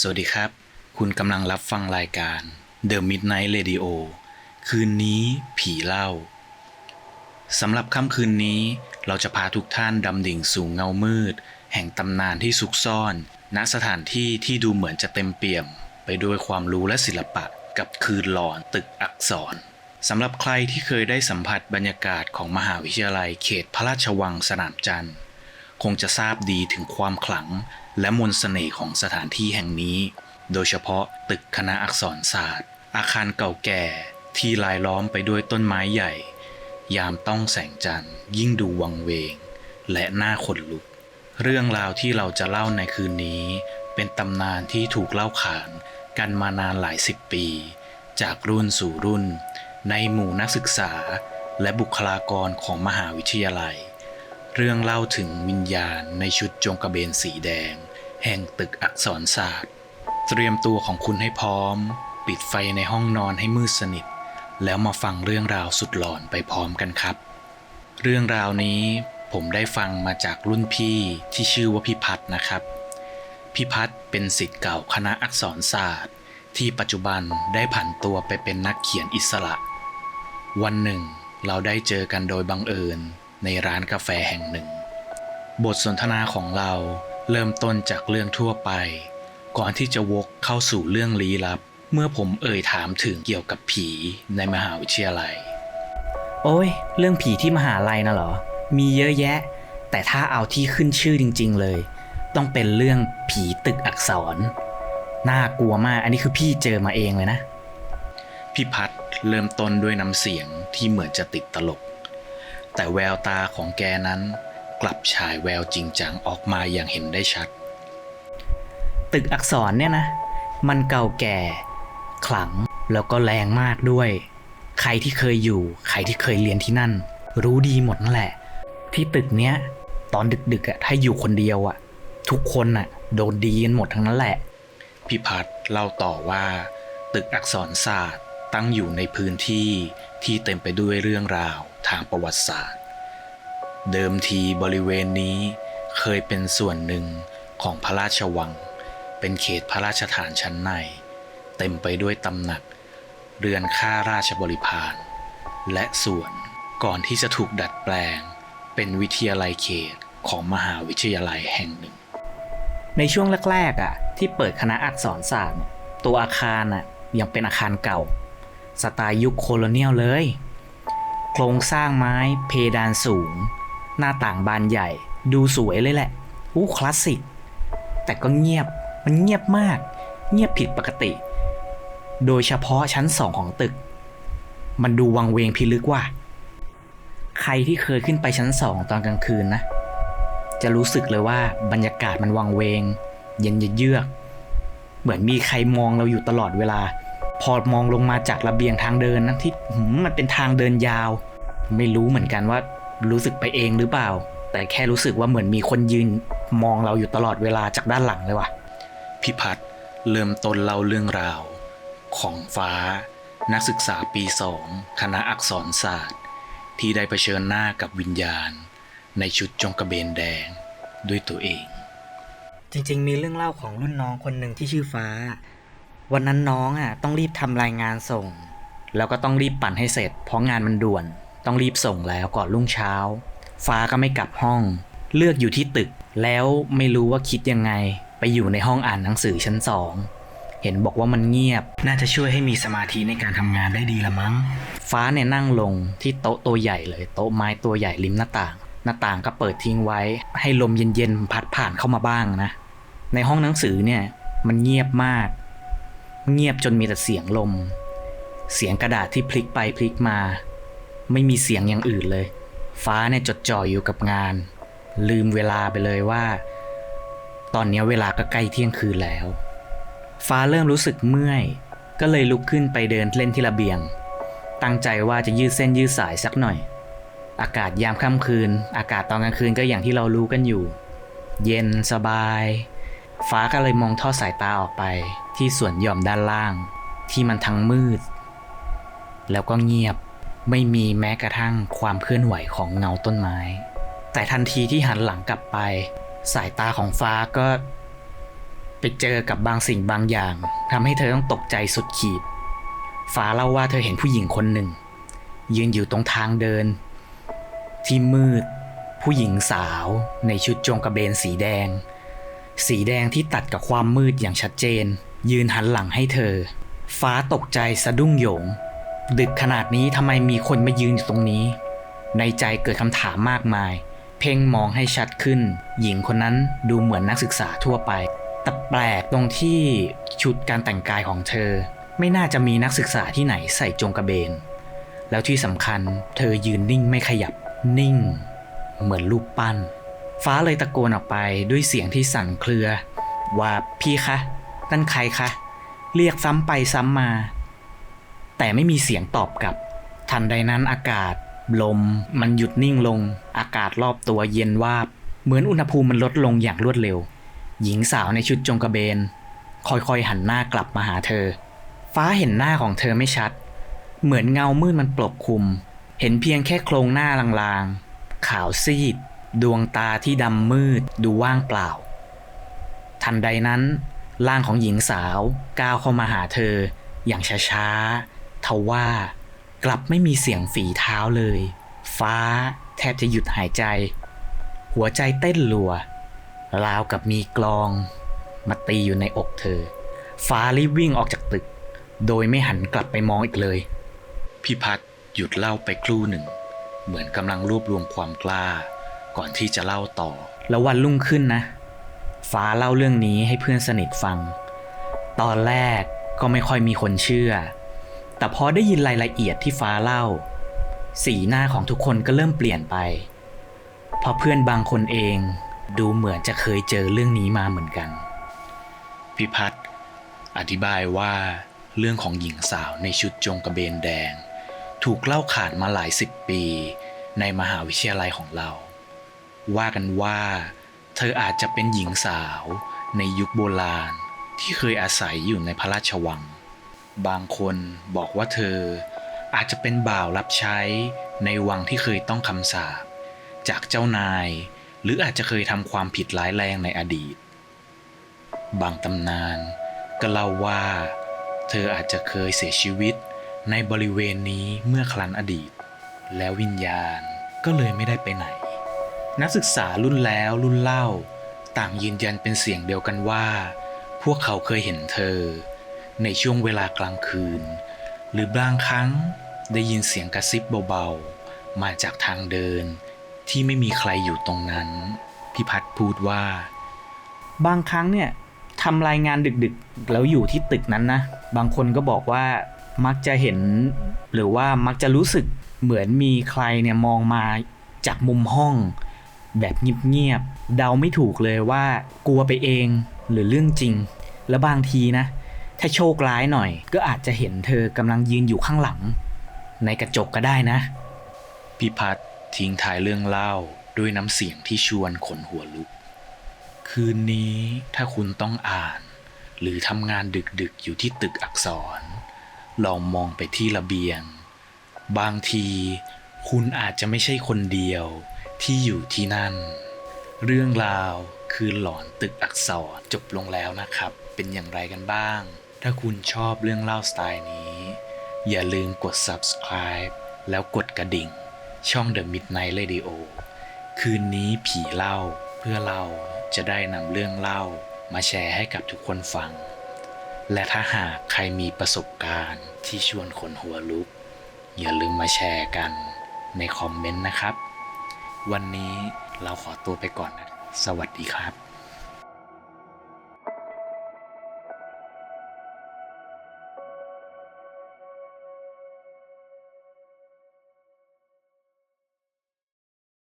สวัสดีครับ คุณกำลังรับฟังรายการ The Midnight Radio คืนนี้ผีเล่าสำหรับค่ำคืนนี้ เราจะพาทุกท่านดำดิ่งสู่เงามืด แห่งตำนานที่ซุกซ่อน ณสถานที่ที่ดูเหมือนจะเต็มเปี่ยม ไปด้วยความรู้และศิลปะกับคืนหลอนตึกอักษรสำหรับใครที่เคยได้สัมผัสบรรยากาศของมหาวิทยาลัยเขตพระราชวังสนามจันทร์ คงจะทราบดีถึงความขลัง และมนต์เสน่ห์ของสถานที่แห่งนี้ โดยเฉพาะตึกคณะอักษรศาสตร์ อาคารเก่าแก่ที่ลายล้อมไปด้วยต้นไม้ใหญ่ ยามต้องแสงจันทร์ ยิ่งดูวังเวง และน่าขนลุก เรื่องราวที่เราจะเล่าในคืนนี้ เป็นตำนานที่ถูกเล่าขานกันมานานหลายสิบปี จากรุ่นสู่รุ่น ในหมู่นักศึกษาและบุคลากรของมหาวิทยาลัย เรื่องเล่าถึงวิญญาณในชุดจงกระเบนสีแดง แห่งตึกอักษรศาสตร์ เตรียมตัวของคุณให้พร้อม ปิดไฟในห้องนอนให้มืดสนิท แล้วมาฟังเรื่องราวสุดหลอนไปพร้อมกันครับ เรื่องราวนี้ผมได้ฟังมาจากรุ่นพี่ที่ชื่อว่าพี่พัฒน์นะครับพี่พัฒน์เป็นศิษย์เก่าคณะอักษรศาสตร์ ที่ปัจจุบันได้ผันตัวไปเป็นนักเขียนอิสระ วันหนึ่ง เราได้เจอกันโดยบังเอิญ ในร้านกาแฟแห่งหนึ่ง บทสนทนาของเราเริ่มต้นจากเรื่องทั่วไป ก่อนที่จะวกเข้าสู่เรื่องลี้ลับ เมื่อผมเอ่ยถามถึงเกี่ยวกับผีในมหาวิทยาลัย โอ้ย เรื่องผีที่มหาลัยนะเหรอ มีเยอะแยะ แต่ถ้าเอาที่ขึ้นชื่อจริง ๆ เลย ต้องเป็นเรื่องผีตึกอักษร น่ากลัวมาก อันนี้คือพี่เจอมาเองเลยนะ พี่พัดเริ่มต้นด้วยน้ำเสียงที่เหมือนจะติดตลก แต่แววตาของแกนั้นกลับฉายแววจริงจังออกมาอย่างเห็นได้ชัด ตึกอักษรเนี่ยนะ มันเก่าแก่ ขลังแล้วก็แรงมากด้วย ใครที่เคยอยู่ ใครที่เคยเรียนที่นั่น รู้ดีหมดนั่นแหละ ที่ตึกเนี้ย ตอนดึกๆอะถ้าอยู่คนเดียวอะทุกคนอะโดนดีกันหมดทั้งนั้นแหละพี่พัดเล่าต่อว่า ตึกอักษรศาสตร์ ตั้งอยู่ในพื้นที่ที่เต็มไปด้วยเรื่องราวทางประวัติศาสตร์ เดิมทีบริเวณนี้เคยเป็นส่วนหนึ่งของพระราชวัง เป็นเขตพระราชฐานชั้นใน เต็มไปด้วยตำหนัก เรือนข้าราชบริพารและส่วนก่อนที่จะถูกดัดแปลง เป็นวิทยาลัยเขตของมหาวิทยาลัยแห่งหนึ่ง ในช่วงแรกๆอะที่เปิดคณะอักษรศาสตร์ ตัวอาคารอะยังเป็นอาคารเก่า สไตล์ยุคโคโลเนียลเลย โครงสร้างไม้เพดานสูง หน้าต่างบานใหญ่ดูสวยเลยแหละ อู้คลาสสิก แต่ก็เงียบมันเงียบมาก เงียบผิดปกติ โดยเฉพาะชั้นสองของตึก มันดูวังเวงพิลึกว่า ใครที่เคยขึ้นไปชั้นสองตอนกลางคืนนะ จะรู้สึกเลยว่าบรรยากาศมันวังเวง เย็นเยือก เหมือนมีใครมองเราอยู่ตลอดเวลา พอมองลงมาจากระเบียงทางเดินนะที่หืมมันเป็นทางเดินยาว ไม่รู้เหมือนกันว่ารู้สึกไปเองหรือเปล่า แต่แค่รู้สึกว่าเหมือนมีคนยืนมองเราอยู่ตลอดเวลาจากด้านหลังเลยว่ะพิพัฒน์เริ่มต้นเล่าเรื่องราว ของฟ้า นักศึกษาปีสองคณะอักษรศาสตร์ ที่ได้เผชิญหน้ากับวิญญาณ ในชุดจงกระเบนแดงด้วยตัวเอง จริงๆ มีเรื่องเล่าของรุ่นน้องคนหนึ่งที่ชื่อฟ้า วันนั้นน้องอะต้องรีบทำรายงานส่ง แล้วก็ต้องรีบปั่นให้เสร็จ เพราะงานมันด่วน ต้องรีบส่งแล้วก่อนรุ่งเช้า ฟ้าก็ไม่กลับห้อง เลือกอยู่ที่ตึก แล้วไม่รู้ว่าคิดยังไง ไปอยู่ในห้องอ่านหนังสือชั้นสองเห็นบอกว่ามันเงียบ น่าจะช่วยให้มีสมาธิในการทำงานได้ดีละมั้ง ฟ้าเนี่ยนั่งลงที่โต๊ะตัวใหญ่เลย โต๊ะไม้ตัวใหญ่ริมหน้าต่าง หน้าต่างก็เปิดทิ้งไว้ ให้ลมเย็นๆพัดผ่านเข้ามาบ้างนะ ในห้องหนังสือเนี่ยมันเงียบมาก เงียบจนมีแต่เสียงลม เสียงกระดาษที่พลิกไปพลิกมา ไม่มีเสียงอย่างอื่นเลย ฟ้าเนี่ยจดจ่ออยู่กับงาน ลืมเวลาไปเลยว่า ตอนนี้เวลาก็ใกล้เที่ยงคืนแล้ว ฟ้าเริ่มรู้สึกเมื่อย ก็เลยลุกขึ้นไปเดินเล่นที่ระเบียง ตั้งใจว่าจะยืดเส้นยืดสายสักหน่อย อากาศยามค่ำคืน อากาศตอนกลางคืนก็อย่างที่เรารู้กันอยู่ เย็นสบาย ฟ้าก็เลยมองทอดสายตาออกไป ที่สวนหย่อมด้านล่าง ที่มันทั้งมืด แล้วก็เงียบไม่มีแม้กระทั่งความเคลื่อนไหวของเงาต้นไม้ แต่ทันทีที่หันหลังกลับไป สายตาของฟ้าก็ ไปเจอกับบางสิ่งบางอย่างทำให้เธอต้องตกใจสุดขีด ฟ้าเล่าว่าเธอเห็นผู้หญิงคนหนึ่ง ยืนอยู่ตรงทางเดิน ที่มืด ผู้หญิงสาวในชุดโจงกระเบนสีแดง สีแดงที่ตัดกับความมืดอย่างชัดเจน ยืนหันหลังให้เธอ ฟ้าตกใจสะดุ้งโหยง ดึกขนาดนี้ทำไมมีคนมายืนอยู่ตรงนี้ ในใจเกิดคำถามมากมาย เพ่งมองให้ชัดขึ้น หญิงคนนั้นดูเหมือนนักศึกษาทั่วไป แต่แปลกตรงที่ชุดการแต่งกายของเธอ ไม่น่าจะมีนักศึกษาที่ไหนใส่จงกระเบน แล้วที่สำคัญเธอยืนนิ่งไม่ขยับนิ่ง เหมือนรูปปั้น ฟ้าเลยตะโกนออกไปด้วยเสียงที่สั่นเครือ ว่าพี่คะ นั่นใครคะ เรียกซ้ำไปซ้ำมา แต่ไม่มีเสียงตอบกลับ ทันใดนั้นอากาศ ลม มันหยุดนิ่งลง อากาศรอบตัวเย็นวาบ เหมือนอุณหภูมิมันลดลงอย่างรวดเร็ว หญิงสาวในชุดจงกระเบน ค่อยๆหันหน้ากลับมาหาเธอ ฟ้าเห็นหน้าของเธอไม่ชัด เหมือนเงามืดมันปกคลุม เห็นเพียงแค่โครงหน้าลางๆ ขาวซีด ดวงตาที่ดำมืด ดูว่างเปล่า ทันใดนั้น ร่างของหญิงสาวก้าวเข้ามาหาเธอ อย่างช้าๆทว่ากลับไม่มีเสียงฝีเท้าเลย ฟ้าแทบจะหยุดหายใจ หัวใจเต้นรัว ราวกับมีกลอง มาตีอยู่ในอกเธอ ฟ้ารีบวิ่งออกจากตึก โดยไม่หันกลับไปมองอีกเลย พี่พัดหยุดเล่าไปครู่หนึ่ง เหมือนกำลังรวบรวมความกล้า ก่อนที่จะเล่าต่อ แล้ววันรุ่งขึ้นนะ ฟ้าเล่าเรื่องนี้ให้เพื่อนสนิทฟัง ตอนแรกก็ไม่ค่อยมีคนเชื่อ แต่พอได้ยินรายละเอียดที่ฟ้าเล่า สีหน้าของทุกคนก็เริ่มเปลี่ยนไปเพราะเพื่อนบางคนเองดูเหมือนจะเคยเจอเรื่องนี้มาเหมือนกันพี่พัดอธิบายว่าเรื่องของหญิงสาวในชุดจงกระเบนแดง ถูกเล่าขานมาหลายสิบปี ในมหาวิทยาลัยของเรา ว่ากันว่า เธออาจจะเป็นหญิงสาวในยุคโบราณ ที่เคยอาศัยอยู่ในพระราชวัง บางคนบอกว่าเธออาจจะเป็นบ่าวรับใช้ในวังที่เคยต้องคำสาปจากเจ้านาย หรืออาจจะเคยทำความผิดร้ายแรงในอดีต บางตำนานก็เล่าว่า เธออาจจะเคยเสียชีวิตในบริเวณนี้เมื่อครั้นอดีต แล้ววิญญาณก็เลยไม่ได้ไปไหน นักศึกษารุ่นแล้วรุ่นเล่า ต่างยืนยันเป็นเสียงเดียวกันว่า พวกเขาเคยเห็นเธอ ในช่วงเวลากลางคืน หรือบางครั้งได้ยินเสียงกระซิบเบาๆ มาจากทางเดิน ที่ไม่มีใครอยู่ตรงนั้น พิพัฒน์พูดว่า บางครั้งเนี่ยทำรายงานดึกๆ แล้วอยู่ที่ตึกนั้นนะ บางคนก็บอกว่ามักจะเห็น หรือว่ามักจะรู้สึกเหมือนมีใครเนี่ยมองมาจากมุมห้อง แบบเงียบๆเดาไม่ถูกเลยว่ากลัวไปเองหรือเรื่องจริง แล้วบางทีนะ ถ้าโชคร้ายหน่อย ก็อาจจะเห็นเธอกำลังยืนอยู่ข้างหลัง ในกระจกก็ได้นะพิพัฒน์ทิ้งท้ายเรื่องเล่าด้วยน้ำเสียงที่ชวนขนหัวลุก คืนนี้ถ้าคุณต้องอ่าน หรือทำงานดึกๆอยู่ที่ตึกอักษร ลองมองไปที่ระเบียง บางทีคุณอาจจะไม่ใช่คนเดียว ที่อยู่ที่นั่น เรื่องราวคือหลอนตึกอักษรจบลงแล้วนะครับ เป็นอย่างไรกันบ้าง ถ้าคุณชอบเรื่องเล่าสไตล์นี้ อย่าลืมกด subscribe แล้วกดกระดิ่ง ช่อง The Midnight Radio คืนนี้ผีเล่าเพื่อเราจะได้นำเรื่องเล่ามาแชร์ให้กับทุกคนฟัง และถ้าหากใครมีประสบการณ์ที่ชวนขนหัวลุก อย่าลืมมาแชร์กันในคอมเมนต์นะครับ วันนี้เราขอตัวไปก่อนนะ สวัสดีครับ